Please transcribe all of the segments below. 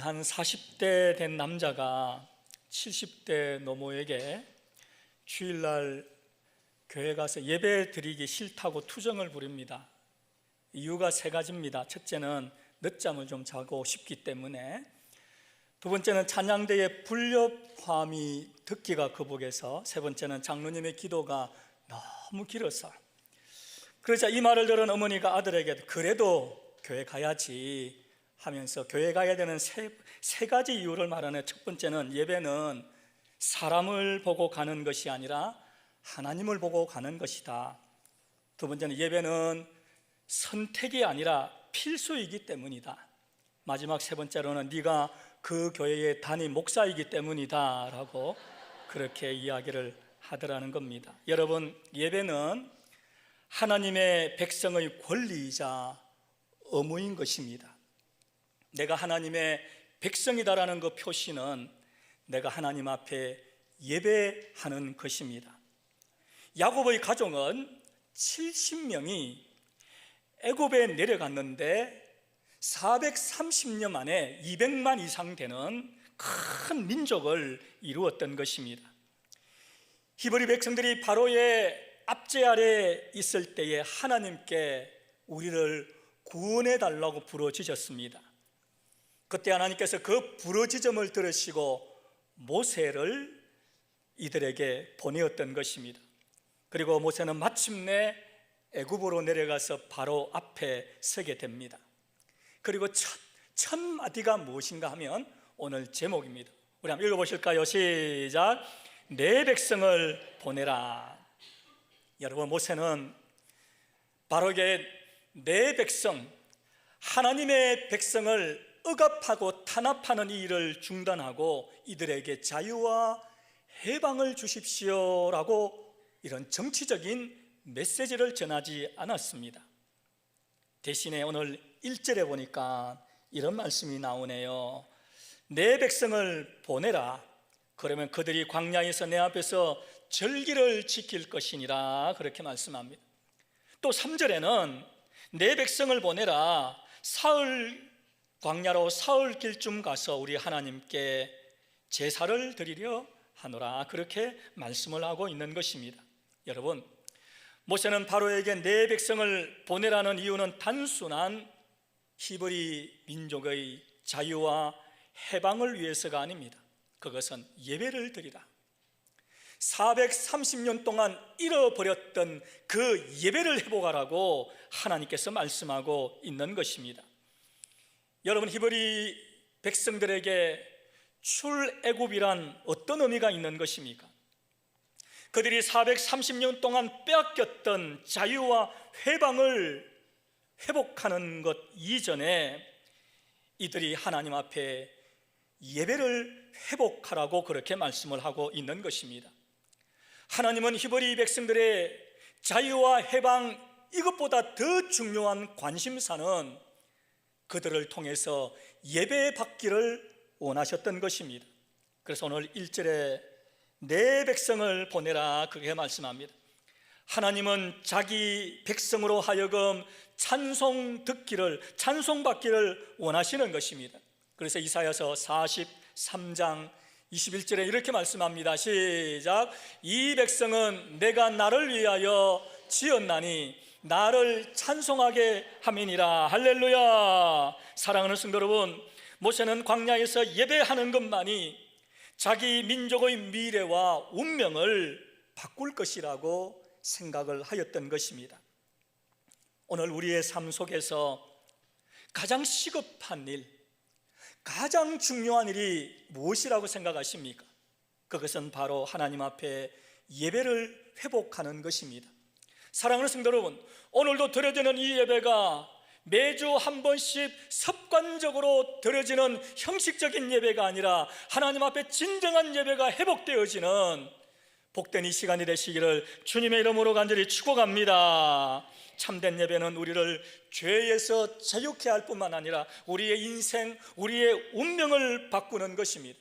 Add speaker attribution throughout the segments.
Speaker 1: 한 40대 된 남자가 70대 노모에게 주일날 교회 가서 예배 드리기 싫다고 투정을 부립니다. 이유가 세 가지입니다. 첫째는 늦잠을 좀 자고 싶기 때문에 두 번째는 찬양대의 불협화음이 듣기가 거북해서 세 번째는 장로님의 기도가 너무 길어서 그러자 이 말을 들은 어머니가 아들에게 그래도 교회 가야지 하면서 교회 가야 되는 세, 세 가지 이유를 말하는 첫 번째는 예배는 사람을 보고 가는 것이 아니라 하나님을 보고 가는 것이다. 두 번째는 예배는 선택이 아니라 필수이기 때문이다. 마지막 세 번째로는 네가 그 교회의 단임 목사이기 때문이다라고 그렇게 이야기를 하더라는 겁니다. 여러분 예배는 하나님의 백성의 권리이자 의무인 것입니다. 내가 하나님의 백성이다라는 그 표시는 내가 하나님 앞에 예배하는 것입니다. 야곱의 가족은 70명이 애굽에 내려갔는데 430년 만에 200만 이상 되는 큰 민족을 이루었던 것입니다. 히브리 백성들이 바로의 압제 아래 있을 때에 하나님께 우리를 구원해 달라고 부르짖었습니다. 그때 하나님께서 그 부르짖음을 들으시고 모세를 이들에게 보내었던 것입니다. 그리고 모세는 마침내 애굽으로 내려가서 바로 앞에 서게 됩니다. 그리고 첫, 첫 마디가 무엇인가 하면 오늘 제목입니다. 우리 한번 읽어보실까요? 시작. 내 백성을 보내라. 여러분 모세는 바로게 내 백성 하나님의 백성을 억압하고 탄압하는 이 일을 중단하고 이들에게 자유와 해방을 주십시오라고 이런 정치적인 메시지를 전하지 않았습니다. 대신에 오늘 1절에 보니까 이런 말씀이 나오네요. 내 백성을 보내라. 그러면 그들이 광야에서 내 앞에서 절기를 지킬 것이니라 그렇게 말씀합니다. 또 3절에는 내 백성을 보내라. 사흘 광야로 사흘 길쯤 가서 우리 하나님께 제사를 드리려 하노라 그렇게 말씀을 하고 있는 것입니다. 여러분 모세는 바로에게 내 백성을 보내라는 이유는 단순한 히브리 민족의 자유와 해방을 위해서가 아닙니다. 그것은 예배를 드리라. 430년 동안 잃어버렸던 그 예배를 회복하라고 하나님께서 말씀하고 있는 것입니다. 여러분 히브리 백성들에게 출애굽이란 어떤 의미가 있는 것입니까? 그들이 430년 동안 빼앗겼던 자유와 회방을 회복하는 것 이전에 이들이 하나님 앞에 예배를 회복하라고 그렇게 말씀을 하고 있는 것입니다. 하나님은 히브리 백성들의 자유와 해방 이것보다 더 중요한 관심사는 그들을 통해서 예배 받기를 원하셨던 것입니다. 그래서 오늘 1절에 내 백성을 보내라 그렇게 말씀합니다. 하나님은 자기 백성으로 하여금 찬송 듣기를 찬송 받기를 원하시는 것입니다. 그래서 이사야서 43장 21절에 이렇게 말씀합니다. 시작. 이 백성은 내가 나를 위하여 지었나니 나를 찬송하게 함이니라. 할렐루야. 사랑하는 성도 여러분, 모세는 광야에서 예배하는 것만이 자기 민족의 미래와 운명을 바꿀 것이라고 생각을 하였던 것입니다. 오늘 우리의 삶 속에서 가장 시급한 일, 가장 중요한 일이 무엇이라고 생각하십니까? 그것은 바로 하나님 앞에 예배를 회복하는 것입니다. 사랑하는 성도 여러분, 오늘도 드려지는 이 예배가 매주 한 번씩 습관적으로 드려지는 형식적인 예배가 아니라 하나님 앞에 진정한 예배가 회복되어지는 복된 이 시간이 되시기를 주님의 이름으로 간절히 축복합니다. 참된 예배는 우리를 죄에서 자유케 할 뿐만 아니라 우리의 인생, 우리의 운명을 바꾸는 것입니다.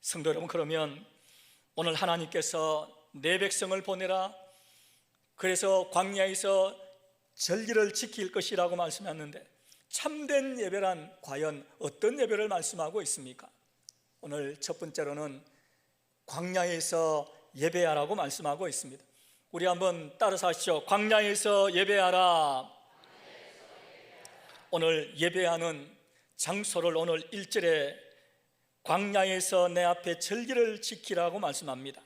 Speaker 1: 성도 여러분, 그러면 오늘 하나님께서 내 백성을 보내라. 그래서 광야에서 절기를 지킬 것이라고 말씀했는데 참된 예배란 과연 어떤 예배를 말씀하고 있습니까? 오늘 첫 번째로는 광야에서 예배하라고 말씀하고 있습니다. 우리 한번 따라서 하시죠. 광야에서 예배하라. 오늘 예배하는 장소를 오늘 1절에 광야에서 내 앞에 절기를 지키라고 말씀합니다.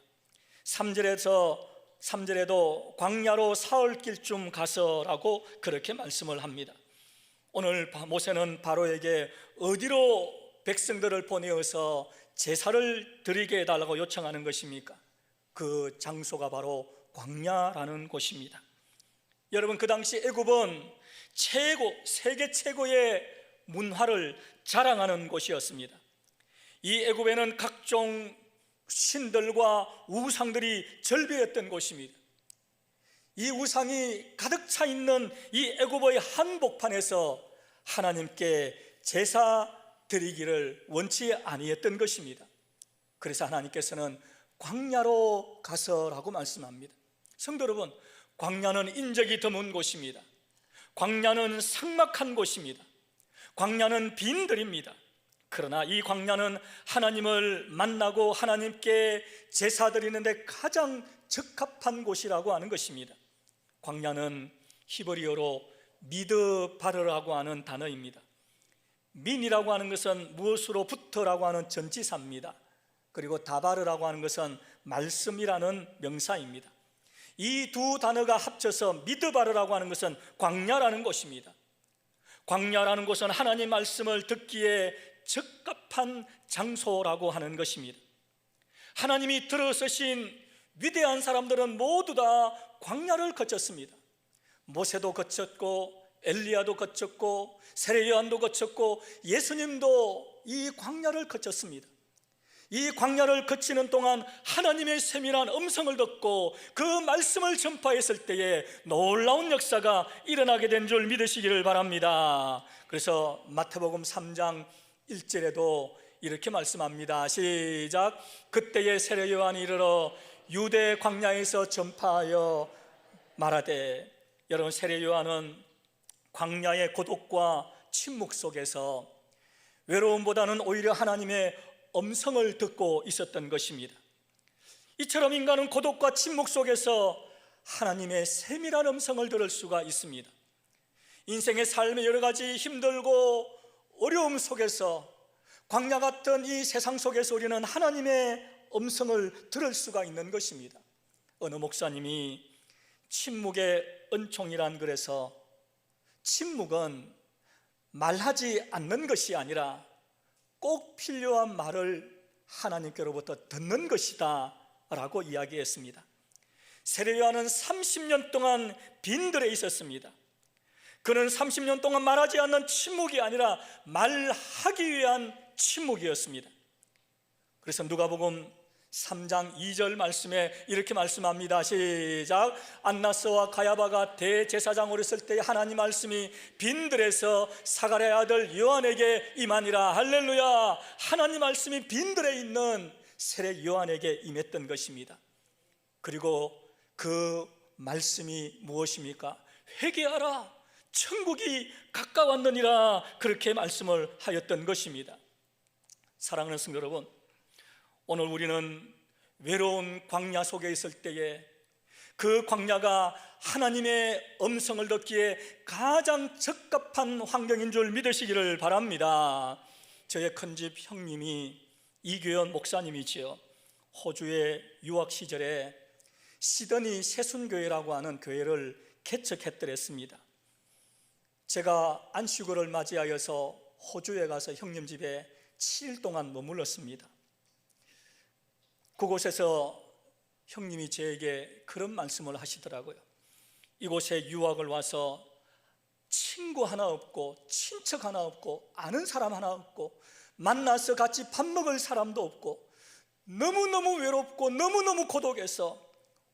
Speaker 1: 3절에서 3절에도 광야로 사흘길쯤 가서라고 그렇게 말씀을 합니다. 오늘 바- 모세는 바로에게 어디로 백성들을 보내어서 제사를 드리게 해달라고 요청하는 것입니까? 그 장소가 바로 광야라는 곳입니다. 여러분 그 당시 애굽은 최고 세계 최고의 문화를 자랑하는 곳이었습니다. 이 애굽에는 각종 신들과 우상들이 절비했던 곳입니다. 이 우상이 가득 차 있는 이 애굽의 한복판에서 하나님께 제사 드리기를 원치 아니했던 것입니다. 그래서 하나님께서는 광야로 가서라고 말씀합니다. 성도 여러분, 광야는 인적이 드문 곳입니다. 광야는 삭막한 곳입니다. 광야는 빈들입니다. 그러나 이 광야는 하나님을 만나고 하나님께 제사 드리는데 가장 적합한 곳이라고 하는 것입니다. 광야는 히브리어로 미드바르라고 하는 단어입니다. 민이라고 하는 것은 무엇으로부터라고 하는 전치사입니다. 그리고 다바르라고 하는 것은 말씀이라는 명사입니다. 이 두 단어가 합쳐서 미드바르라고 하는 것은 광야라는 곳입니다. 광야라는 곳은 하나님 말씀을 듣기에 적합한 장소라고 하는 것입니다. 하나님이 들어서신 위대한 사람들은 모두 다 광야를 거쳤습니다. 모세도 거쳤고 엘리야도 거쳤고 세례요한도 거쳤고 예수님도 이 광야를 거쳤습니다. 이 광야를 거치는 동안 하나님의 세밀한 음성을 듣고 그 말씀을 전파했을 때에 놀라운 역사가 일어나게 된 줄 믿으시기를 바랍니다. 그래서 마태복음 3장 1절에도 이렇게 말씀합니다. 시작. 그때에 세례 요한이 이르러 유대 광야에서 전파하여 말하되 여러분 세례 요한은 광야의 고독과 침묵 속에서 외로움보다는 오히려 하나님의 음성을 듣고 있었던 것입니다. 이처럼 인간은 고독과 침묵 속에서 하나님의 세밀한 음성을 들을 수가 있습니다. 인생의 삶의 여러 가지 힘들고 어려움 속에서 광야 같은 이 세상 속에서 우리는 하나님의 음성을 들을 수가 있는 것입니다. 어느 목사님이 침묵의 은총이란 글에서 침묵은 말하지 않는 것이 아니라 꼭 필요한 말을 하나님께로부터 듣는 것이다 라고 이야기했습니다. 세례요한은 30년 동안 빈들에 있었습니다. 그는 30년 동안 말하지 않는 침묵이 아니라 말하기 위한 침묵이었습니다. 그래서 누가복음 3장 2절 말씀에 이렇게 말씀합니다. 시작. 안나스와 가야바가 대제사장으로 있을 때 하나님 말씀이 빈들에서 사가랴 아들 요한에게 임하니라. 할렐루야. 하나님 말씀이 빈들에 있는 세례 요한에게 임했던 것입니다. 그리고 그 말씀이 무엇입니까? 회개하라. 천국이 가까웠느니라. 그렇게 말씀을 하였던 것입니다. 사랑하는 성도 여러분, 오늘 우리는 외로운 광야 속에 있을 때에 그 광야가 하나님의 음성을 듣기에 가장 적합한 환경인 줄 믿으시기를 바랍니다. 저의 큰 집 형님이 이교연 목사님이지요. 호주의 유학 시절에 시드니 세순교회라고 하는 교회를 개척했더랬습니다. 제가 안식일을 맞이하여서 호주에 가서 형님 집에 7일 동안 머물렀습니다. 그곳에서 형님이 저에게 그런 말씀을 하시더라고요. 이곳에 유학을 와서 친구 하나 없고 친척 하나 없고 아는 사람 하나 없고 만나서 같이 밥 먹을 사람도 없고 너무너무 외롭고 너무너무 고독해서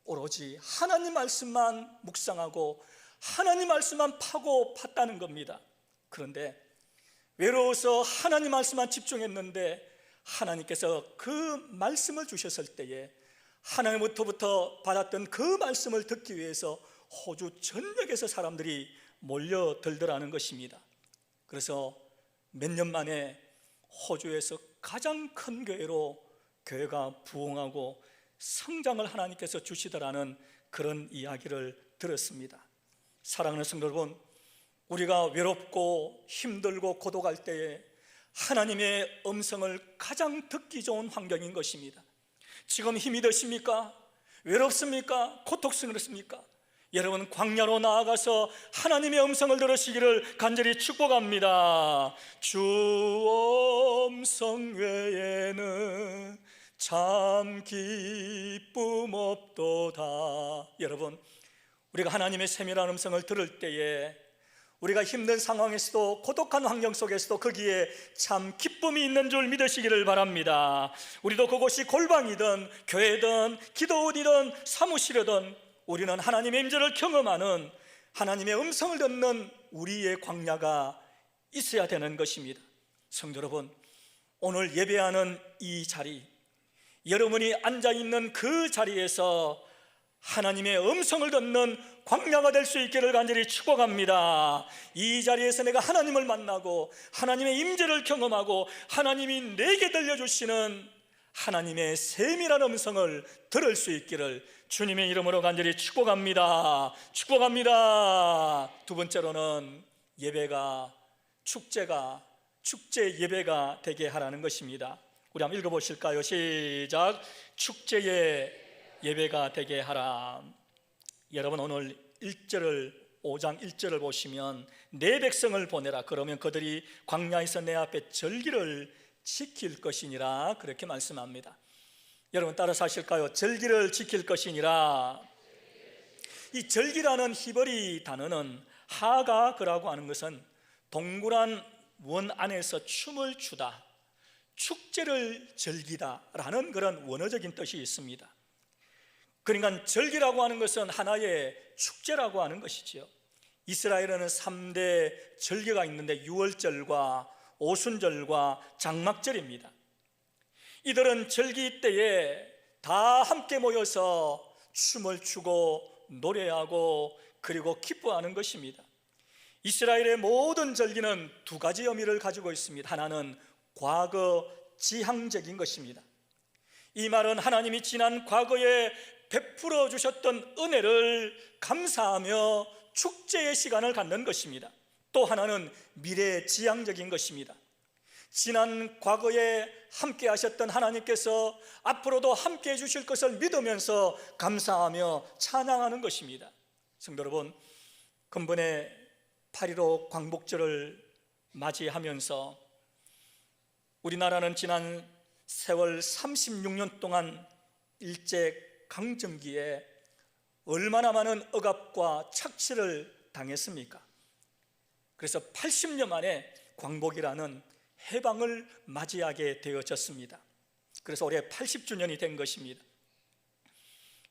Speaker 1: 오로지 하나님 말씀만 묵상하고 하나님 말씀만 파고 팠다는 겁니다. 그런데 외로워서 하나님 말씀만 집중했는데 하나님께서 그 말씀을 주셨을 때에 하나님부터부터 받았던 그 말씀을 듣기 위해서 호주 전역에서 사람들이 몰려들더라는 것입니다. 그래서 몇 년 만에 호주에서 가장 큰 교회로 교회가 부흥하고 성장을 하나님께서 주시더라는 그런 이야기를 들었습니다. 사랑하는 성도 여러분, 우리가 외롭고 힘들고 고독할 때에 하나님의 음성을 가장 듣기 좋은 환경인 것입니다. 지금 힘이 드십니까? 외롭습니까? 고통스럽습니까? 여러분 광야로 나아가서 하나님의 음성을 들으시기를 간절히 축복합니다. 주 음성 외에는 참 기쁨 없도다. 여러분 우리가 하나님의 세밀한 음성을 들을 때에 우리가 힘든 상황에서도 고독한 환경 속에서도 거기에 참 기쁨이 있는 줄 믿으시기를 바랍니다. 우리도 그곳이 골방이든 교회든 기도원이든 사무실이든 우리는 하나님의 임재를 경험하는 하나님의 음성을 듣는 우리의 광야가 있어야 되는 것입니다. 성도 여러분, 오늘 예배하는 이 자리, 여러분이 앉아 있는 그 자리에서 하나님의 음성을 듣는 광야가 될 수 있기를 간절히 축복합니다. 이 자리에서 내가 하나님을 만나고 하나님의 임재를 경험하고 하나님이 내게 들려주시는 하나님의 세밀한 음성을 들을 수 있기를 주님의 이름으로 간절히 축복합니다. 축복합니다. 두 번째로는 예배가 축제가 축제 예배가 되게 하라는 것입니다. 우리 한번 읽어보실까요? 시작. 축제의 예배가 되게 하라. 여러분 오늘 1절을 5장 1절을 보시면 내 백성을 보내라. 그러면 그들이 광야에서 내 앞에 절기를 지킬 것이니라 그렇게 말씀합니다. 여러분 따라서 하실까요? 절기를 지킬 것이니라. 이 절기라는 히브리 단어는 하가 그라고 하는 것은 동그란 원 안에서 춤을 추다, 축제를 즐기다라는 그런 원어적인 뜻이 있습니다. 그러니까 절기라고 하는 것은 하나의 축제라고 하는 것이지요. 이스라엘에는 3대 절기가 있는데 유월절과 오순절과 장막절입니다. 이들은 절기 때에 다 함께 모여서 춤을 추고 노래하고 그리고 기뻐하는 것입니다. 이스라엘의 모든 절기는 두 가지 의미를 가지고 있습니다. 하나는 과거 지향적인 것입니다. 이 말은 하나님이 지난 과거에 베풀어 주셨던 은혜를 감사하며 축제의 시간을 갖는 것입니다. 또 하나는 미래 지향적인 것입니다. 지난 과거에 함께 하셨던 하나님께서 앞으로도 함께 해 주실 것을 믿으면서 감사하며 찬양하는 것입니다. 성도 여러분, 근본에 8.15 광복절을 맞이하면서 우리나라는 지난 세월 36년 동안 일제 강점기에 얼마나 많은 억압과 착취를 당했습니까? 그래서 80년 만에 광복이라는 해방을 맞이하게 되어졌습니다. 그래서 올해 80주년이 된 것입니다.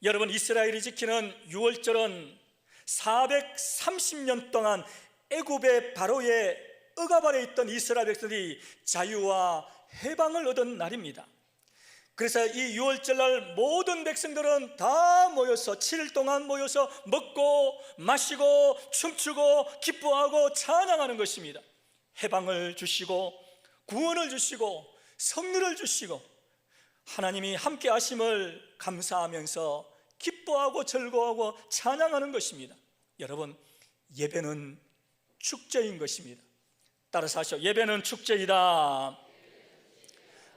Speaker 1: 여러분 이스라엘이 지키는 6월절은 430년 동안 애굽의 바로의 억압 아래 있던 이스라엘 백성들이 자유와 해방을 얻은 날입니다. 그래서 이 6월절 날 모든 백성들은 다 모여서 7일 동안 모여서 먹고 마시고 춤추고 기뻐하고 찬양하는 것입니다. 해방을 주시고 구원을 주시고 성리를 주시고 하나님이 함께 하심을 감사하면서 기뻐하고 즐거워하고 찬양하는 것입니다. 여러분, 예배는 축제인 것입니다. 따라서 하시오. 예배는 축제이다.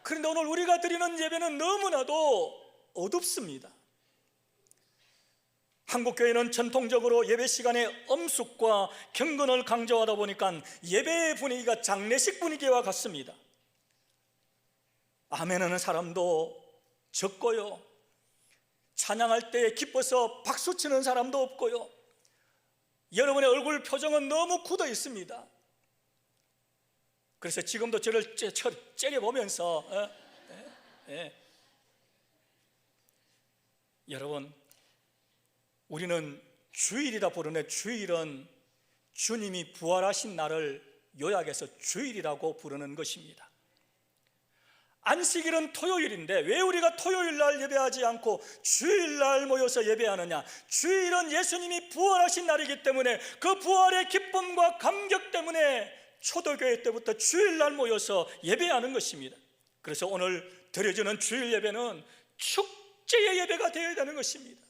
Speaker 1: 그런데 오늘 우리가 드리는 예배는 너무나도 어둡습니다. 한국교회는 전통적으로 예배 시간에 엄숙과 경건을 강조하다 보니까 예배의 분위기가 장례식 분위기와 같습니다. 아멘하는 사람도 적고요. 찬양할 때 기뻐서 박수 치는 사람도 없고요. 여러분의 얼굴 표정은 너무 굳어 있습니다. 그래서 지금도 저를 째려보면서 어? 예, 예. 여러분 우리는 주일이다 부르네 주일은 주님이 부활하신 날을 요약해서 주일이라고 부르는 것입니다 안식일은 토요일인데 왜 우리가 토요일 날 예배하지 않고 주일 날 모여서 예배하느냐? 주일은 예수님이 부활하신 날이기 때문에 그 부활의 기쁨과 감격 때문에 초대교회 때부터 주일날 모여서 예배하는 것입니다. 그래서 오늘 드려지는 주일 예배는 축제의 예배가 되어야 되는 것입니다.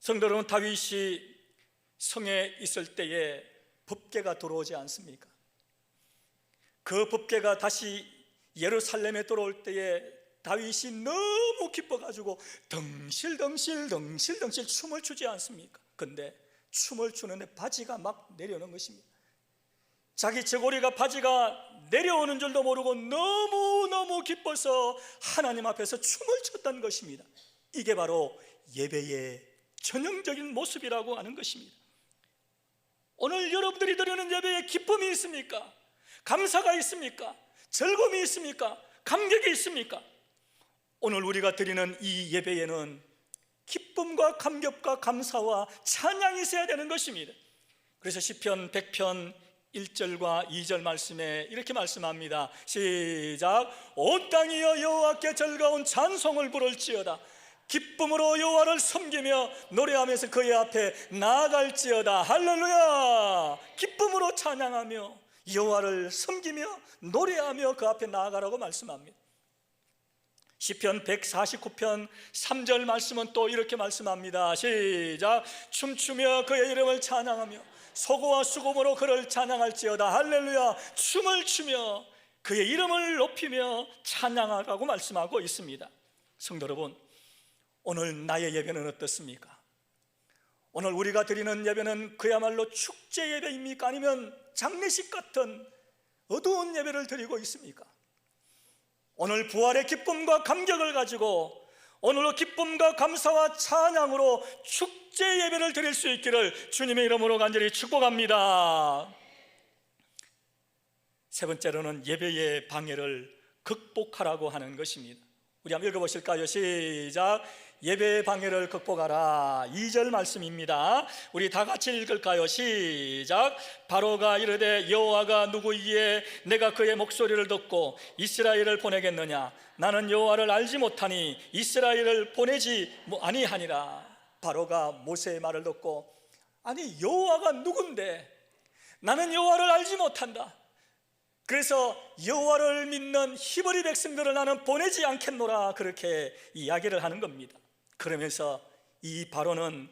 Speaker 1: 성도 여러분, 다윗이 성에 있을 때에 법계가 들어오지 않습니까? 그 법계가 다시 예루살렘에 들어올 때에 다윗이 너무 기뻐가지고 덩실덩실 덩실덩실 춤을 추지 않습니까? 근데 춤을 추는데 바지가 막 내려오는 것입니다. 자기 저고리가 바지가 내려오는 줄도 모르고 너무너무 기뻐서 하나님 앞에서 춤을 췄던 것입니다. 이게 바로 예배의 전형적인 모습이라고 하는 것입니다. 오늘 여러분들이 드리는 예배에 기쁨이 있습니까? 감사가 있습니까? 즐거움이 있습니까? 감격이 있습니까? 오늘 우리가 드리는 이 예배에는 기쁨과 감격과 감사와 찬양이 있어야 되는 것입니다. 그래서 시편 100편 1절과 2절 말씀에 이렇게 말씀합니다. 시작. 온 땅이여 여호와께 즐거운 찬송을 부를지어다. 기쁨으로 여호와를 섬기며 노래하면서 그의 앞에 나아갈지어다. 할렐루야! 기쁨으로 찬양하며 여호와를 섬기며 노래하며 그 앞에 나아가라고 말씀합니다. 시편 149편 3절 말씀은 또 이렇게 말씀합니다. 시작. 춤추며 그의 이름을 찬양하며 소고와 수고으로 그를 찬양할지어다. 할렐루야. 춤을 추며 그의 이름을 높이며 찬양하라고 말씀하고 있습니다. 성도 여러분, 오늘 나의 예배는 어떻습니까? 오늘 우리가 드리는 예배는 그야말로 축제 예배입니까? 아니면 장례식 같은 어두운 예배를 드리고 있습니까? 오늘 부활의 기쁨과 감격을 가지고 오늘로 기쁨과 감사와 찬양으로 축제 예배를 드릴 수 있기를 주님의 이름으로 간절히 축복합니다. 세 번째로는 예배의 방해를 극복하라고 하는 것입니다. 우리 한번 읽어보실까요? 시작. 예배의 방해를 극복하라. 2절 말씀입니다. 우리 다 같이 읽을까요? 시작. 바로가 이르되 여호와가 누구이기에 내가 그의 목소리를 듣고 이스라엘을 보내겠느냐? 나는 여호와를 알지 못하니 이스라엘을 보내지 아니하니라. 바로가 모세의 말을 듣고 아니 여호와가 누군데 나는 여호와를 알지 못한다. 그래서 여호와를 믿는 히브리 백성들을 나는 보내지 않겠노라 그렇게 이야기를 하는 겁니다. 그러면서 이 바로는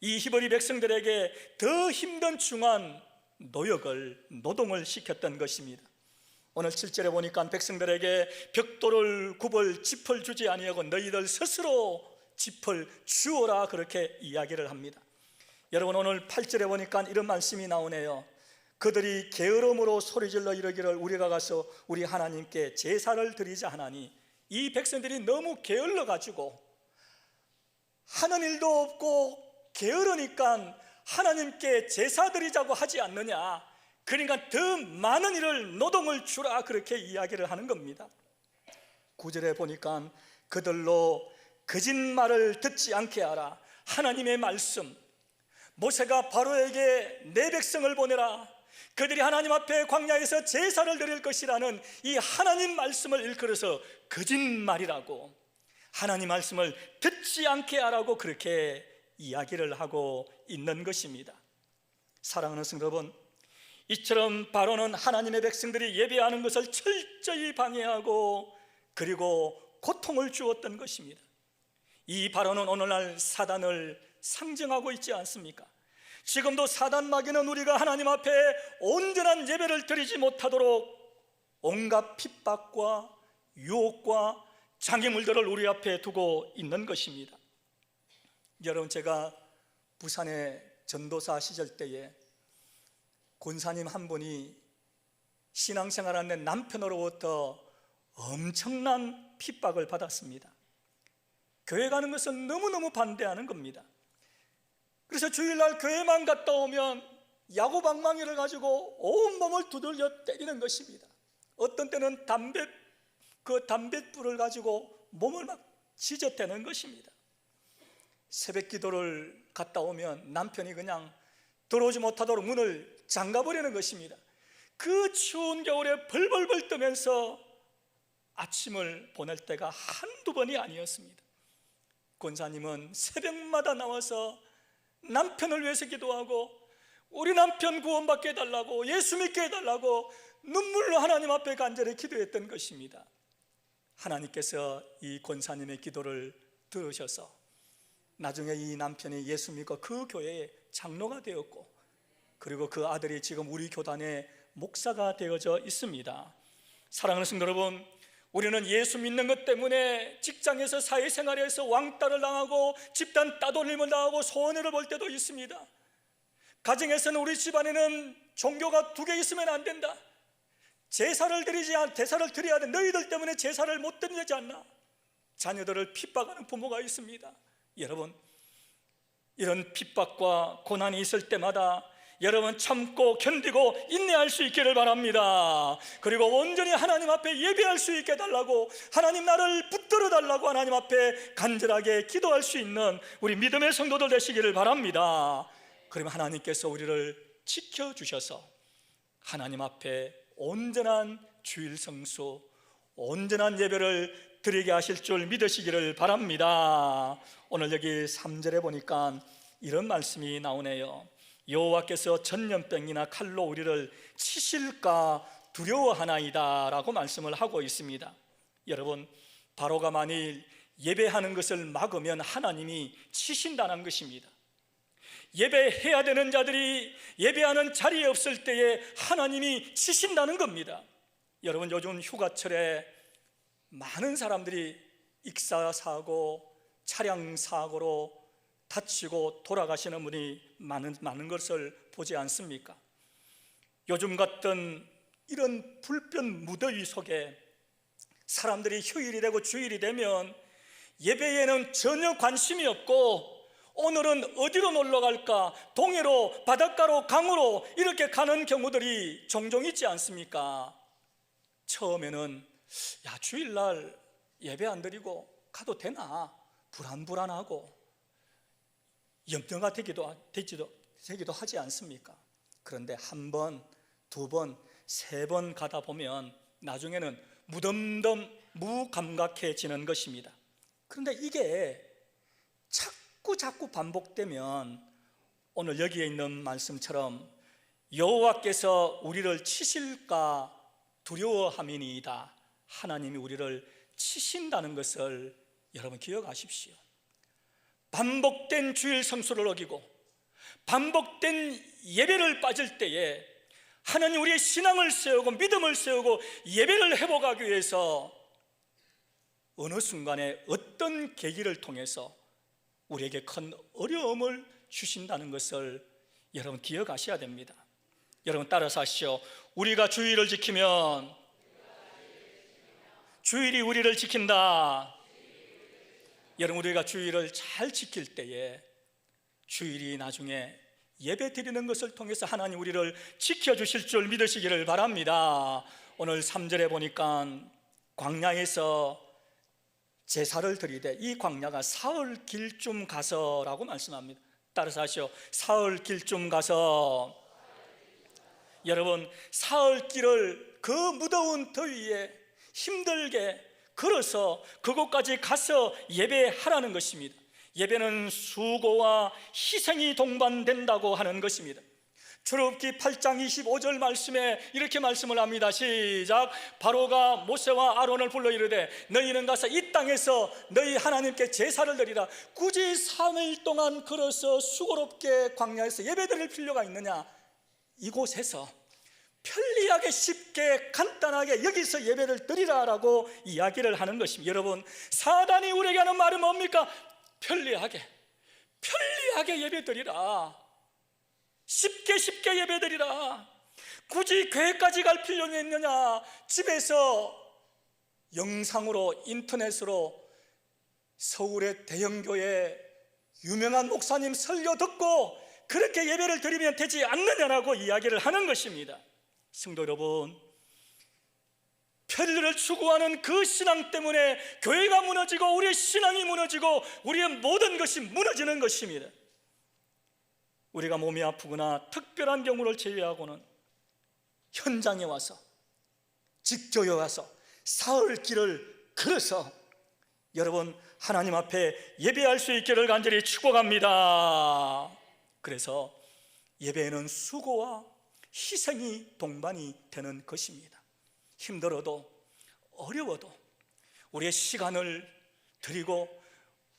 Speaker 1: 이 히브리 백성들에게 더 힘든 중한 노역을 노동을 시켰던 것입니다. 오늘 7절에 보니까 백성들에게 벽돌을 굽을 짚을 주지 아니하고 너희들 스스로 짚을 주어라 그렇게 이야기를 합니다. 여러분 오늘 8절에 보니까 이런 말씀이 나오네요. 그들이 게으름으로 소리질러 이르기를 우리가 가서 우리 하나님께 제사를 드리자 하나니 이 백성들이 너무 게을러 가지고 하는 일도 없고 게으르니까 하나님께 제사 드리자고 하지 않느냐. 그러니까 더 많은 일을 노동을 주라 그렇게 이야기를 하는 겁니다. 구절에 보니까 그들로 거짓말을 듣지 않게 하라. 하나님의 말씀. 모세가 바로에게 내 백성을 보내라. 그들이 하나님 앞에 광야에서 제사를 드릴 것이라는 이 하나님 말씀을 일컬어서 거짓말이라고 하나님 말씀을 듣지 않게 하라고 그렇게 이야기를 하고 있는 것입니다. 사랑하는 성도 여러분, 이처럼 바로는 하나님의 백성들이 예배하는 것을 철저히 방해하고 그리고 고통을 주었던 것입니다. 이 바로는 오늘날 사단을 상징하고 있지 않습니까? 지금도 사단 마귀는 우리가 하나님 앞에 온전한 예배를 드리지 못하도록 온갖 핍박과 유혹과 장애물들을 우리 앞에 두고 있는 것입니다. 여러분 제가 부산의 전도사 시절 때에 권사님 한 분이 신앙생활하는 남편으로부터 엄청난 핍박을 받았습니다. 교회 가는 것은 너무너무 반대하는 겁니다. 그래서 주일날 교회만 갔다 오면 야구 방망이를 가지고 온 몸을 두들겨 때리는 것입니다. 어떤 때는 담배 그 담뱃불을 가지고 몸을 막 지저대는 것입니다. 새벽 기도를 갔다 오면 남편이 그냥 들어오지 못하도록 문을 잠가버리는 것입니다. 그 추운 겨울에 벌벌벌 뜨면서 아침을 보낼 때가 한두 번이 아니었습니다. 권사님은 새벽마다 나와서 남편을 위해서 기도하고 우리 남편 구원받게 해달라고 예수 믿게 해달라고 눈물로 하나님 앞에 간절히 기도했던 것입니다. 하나님께서 이 권사님의 기도를 들으셔서 나중에 이 남편이 예수 믿고 그 교회의 장로가 되었고 그리고 그 아들이 지금 우리 교단의 목사가 되어져 있습니다. 사랑하는 성도 여러분, 우리는 예수 믿는 것 때문에 직장에서 사회생활에서 왕따를 당하고 집단 따돌림을 당하고 소원을 볼 때도 있습니다. 가정에서는 우리 집안에는 종교가 두 개 있으면 안 된다. 제사를 드리지 않, 대사를 드려야 돼. 너희들 때문에 제사를 못 드리지 않나? 자녀들을 핍박하는 부모가 있습니다. 여러분, 이런 핍박과 고난이 있을 때마다 여러분 참고 견디고 인내할 수 있기를 바랍니다. 그리고 온전히 하나님 앞에 예배할 수 있게 달라고 하나님 나를 붙들어 달라고 하나님 앞에 간절하게 기도할 수 있는 우리 믿음의 성도들 되시기를 바랍니다. 그러면 하나님께서 우리를 지켜 주셔서 하나님 앞에 온전한 주일 성수, 온전한 예배를 드리게 하실 줄 믿으시기를 바랍니다. 오늘 여기 3절에 보니까 이런 말씀이 나오네요. 여호와께서 전염병이나 칼로 우리를 치실까 두려워하나이다라고 말씀을 하고 있습니다. 여러분, 바로가 만일 예배하는 것을 막으면 하나님이 치신다는 것입니다. 예배해야 되는 자들이 예배하는 자리에 없을 때에 하나님이 치신다는 겁니다. 여러분 요즘 휴가철에 많은 사람들이 익사 사고, 차량 사고로 다치고 돌아가시는 분이 많은 많은 것을 보지 않습니까? 요즘 같은 이런 불변 무더위 속에 사람들이 휴일이 되고 주일이 되면 예배에는 전혀 관심이 없고 오늘은 어디로 놀러 갈까? 동해로, 바닷가로, 강으로 이렇게 가는 경우들이 종종 있지 않습니까? 처음에는 야 주일날 예배 안 드리고 가도 되나? 불안불안하고 염려가 되기도 되지도 되기도 하지 않습니까? 그런데 한 번, 두 번, 세 번 가다 보면 나중에는 무덤덤 무감각해지는 것입니다. 그런데 이게 자꾸 자꾸 반복되면 오늘 여기에 있는 말씀처럼 여호와께서 우리를 치실까 두려워함이니이다. 하나님이 우리를 치신다는 것을 여러분 기억하십시오. 반복된 주일 성수를 어기고 반복된 예배를 빠질 때에 하나님 우리의 신앙을 세우고 믿음을 세우고 예배를 회복하기 위해서 어느 순간에 어떤 계기를 통해서 우리에게 큰 어려움을 주신다는 것을 여러분 기억하셔야 됩니다. 여러분 따라서 하시오. 우리가 주의를 지키면 주일이 우리를 지킨다. 여러분 우리가 주일을 잘 지킬 때에 주일이 나중에 예배 드리는 것을 통해서 하나님 우리를 지켜 주실 줄 믿으시기를 바랍니다. 오늘 3절에 보니까 광야에서 제사를 드리되 이 광야가 사흘 길쯤 가서라고 말씀합니다. 따라서 하시오. 사흘 길쯤 가서 여러분 사흘 길을 그 무더운 더위에 힘들게 걸어서 그곳까지 가서 예배하라는 것입니다. 예배는 수고와 희생이 동반된다고 하는 것입니다. 출애굽기 8장 25절 말씀에 이렇게 말씀을 합니다. 시작. 바로가 모세와 아론을 불러 이르되 너희는 가서 이 땅에서 너희 하나님께 제사를 드리라. 굳이 3일 동안 걸어서 수고롭게 광야에서 예배드릴 필요가 있느냐? 이곳에서 편리하게 쉽게 간단하게 여기서 예배를 드리라라고 이야기를 하는 것입니다. 여러분, 사단이 우리에게 하는 말은 뭡니까? 편리하게 편리하게 예배 드리라. 쉽게 쉽게 예배 드리라. 굳이 교회까지 갈 필요는 있느냐? 집에서 영상으로 인터넷으로 서울의 대형교회 유명한 목사님 설교 듣고 그렇게 예배를 드리면 되지 않느냐라고 이야기를 하는 것입니다. 성도 여러분, 편리를 추구하는 그 신앙 때문에 교회가 무너지고 우리의 신앙이 무너지고 우리의 모든 것이 무너지는 것입니다. 우리가 몸이 아프거나 특별한 경우를 제외하고는 현장에 와서 직접 와서 사흘 길을 걸어서 여러분 하나님 앞에 예배할 수 있기를 간절히 축복합니다. 그래서 예배에는 수고와 희생이 동반이 되는 것입니다. 힘들어도 어려워도 우리의 시간을 드리고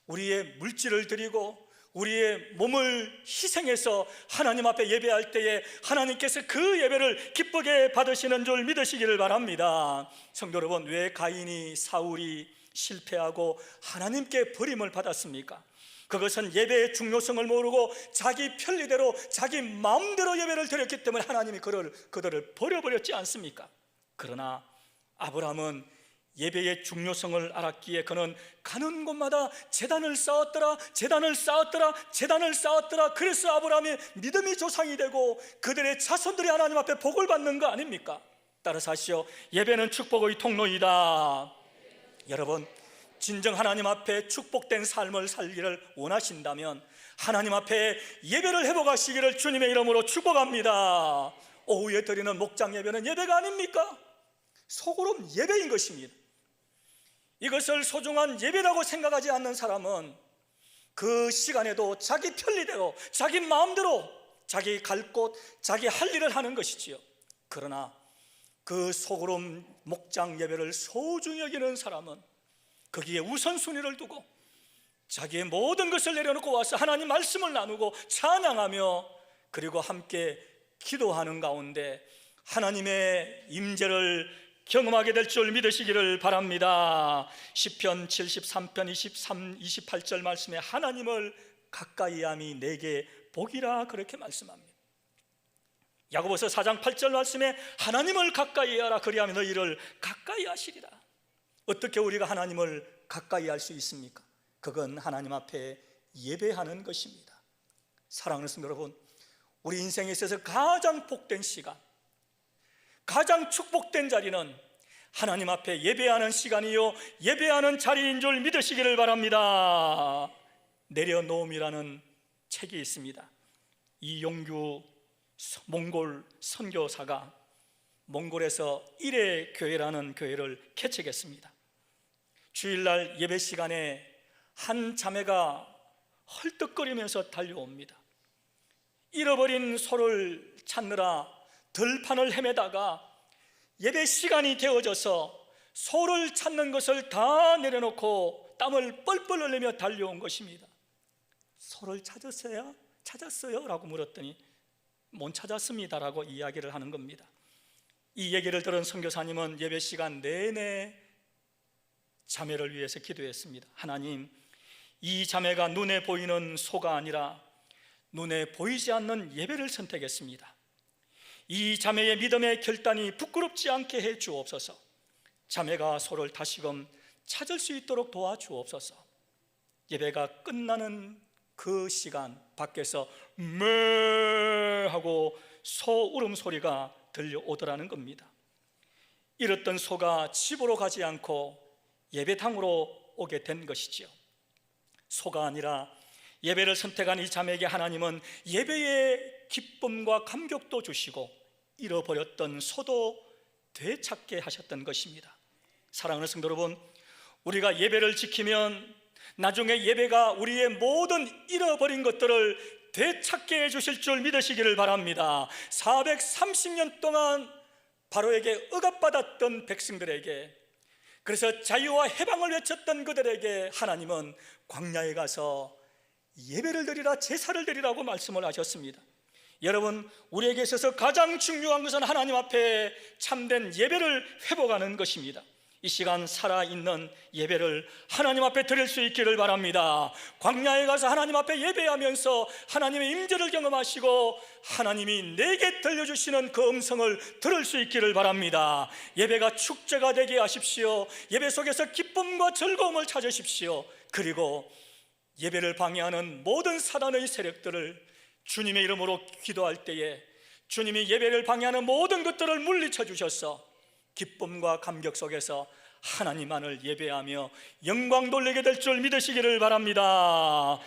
Speaker 1: 우리의 물질을 드리고 우리의 몸을 희생해서 하나님 앞에 예배할 때에 하나님께서 그 예배를 기쁘게 받으시는 줄 믿으시기를 바랍니다. 성도 여러분, 왜 가인이 사울이 실패하고 하나님께 버림을 받았습니까? 그것은 예배의 중요성을 모르고 자기 편리대로 자기 마음대로 예배를 드렸기 때문에 하나님이 그를 그들을 버려버렸지 않습니까? 그러나 아브라함은 예배의 중요성을 알았기에 그는 가는 곳마다 재단을 쌓았더라 재단을 쌓았더라 재단을 쌓았더라. 그래서 아브라함이 믿음이 조상이 되고 그들의 자손들이 하나님 앞에 복을 받는 거 아닙니까? 따라서 하시오. 예배는 축복의 통로이다. 여러분 진정 하나님 앞에 축복된 삶을 살기를 원하신다면 하나님 앞에 예배를 회복하시기를 주님의 이름으로 축복합니다. 오후에 드리는 목장 예배는 예배가 아닙니까? 속으로 예배인 것입니다 이것을 소중한 예배라고 생각하지 않는 사람은 그 시간에도 자기 편리대로 자기 마음대로 자기 갈 곳, 자기 할 일을 하는 것이지요. 그러나 그 소그름 목장 예배를 소중히 여기는 사람은 거기에 우선순위를 두고 자기의 모든 것을 내려놓고 와서 하나님 말씀을 나누고 찬양하며 그리고 함께 기도하는 가운데 하나님의 임재를 경험하게 될 줄 믿으시기를 바랍니다. 시편 73편 23 28절 말씀에 하나님을 가까이 함이 내게 복이라 그렇게 말씀합니다. 야고보서 4장 8절 말씀에 하나님을 가까이 하라 그리하면 너희를 가까이 하시리라. 어떻게 우리가 하나님을 가까이 할 수 있습니까? 그건 하나님 앞에 예배하는 것입니다. 사랑하는 여러분, 우리 인생에 있어서 가장 복된 시간 가장 축복된 자리는 하나님 앞에 예배하는 시간이요 예배하는 자리인 줄 믿으시기를 바랍니다. 내려놓음이라는 책이 있습니다. 이용규 몽골 선교사가 몽골에서 일회 교회라는 교회를 개척했습니다. 주일날 예배 시간에 한 자매가 헐떡거리면서 달려옵니다. 잃어버린 소를 찾느라 들판을 헤매다가 예배 시간이 되어져서 소를 찾는 것을 다 내려놓고 땀을 뻘뻘 흘리며 달려온 것입니다. 소를 찾았어요? 찾았어요? 라고 물었더니 못 찾았습니다라고 이야기를 하는 겁니다. 이 얘기를 들은 선교사님은 예배 시간 내내 자매를 위해서 기도했습니다. 하나님, 이 자매가 눈에 보이는 소가 아니라 눈에 보이지 않는 예배를 선택했습니다. 이 자매의 믿음의 결단이 부끄럽지 않게 해 주옵소서. 자매가 소를 다시금 찾을 수 있도록 도와 주옵소서. 예배가 끝나는 그 시간 밖에서 매 하고 소 울음소리가 들려오더라는 겁니다. 이렇던 소가 집으로 가지 않고 예배당으로 오게 된 것이지요. 소가 아니라 예배를 선택한 이 자매에게 하나님은 예배의 기쁨과 감격도 주시고 잃어버렸던 소도 되찾게 하셨던 것입니다. 사랑하는 성도 여러분, 우리가 예배를 지키면 나중에 예배가 우리의 모든 잃어버린 것들을 되찾게 해 주실 줄 믿으시기를 바랍니다. 430년 동안 바로에게 억압받았던 백성들에게 그래서 자유와 해방을 외쳤던 그들에게 하나님은 광야에 가서 예배를 드리라 제사를 드리라고 말씀을 하셨습니다. 여러분, 우리에게 있어서 가장 중요한 것은 하나님 앞에 참된 예배를 회복하는 것입니다. 이 시간 살아있는 예배를 하나님 앞에 드릴 수 있기를 바랍니다. 광야에 가서 하나님 앞에 예배하면서 하나님의 임재를 경험하시고 하나님이 내게 들려주시는 그 음성을 들을 수 있기를 바랍니다. 예배가 축제가 되게 하십시오. 예배 속에서 기쁨과 즐거움을 찾으십시오. 그리고 예배를 방해하는 모든 사단의 세력들을 주님의 이름으로 기도할 때에 주님이 예배를 방해하는 모든 것들을 물리쳐 주셔서 기쁨과 감격 속에서 하나님만을 예배하며 영광 돌리게 될 줄 믿으시기를 바랍니다.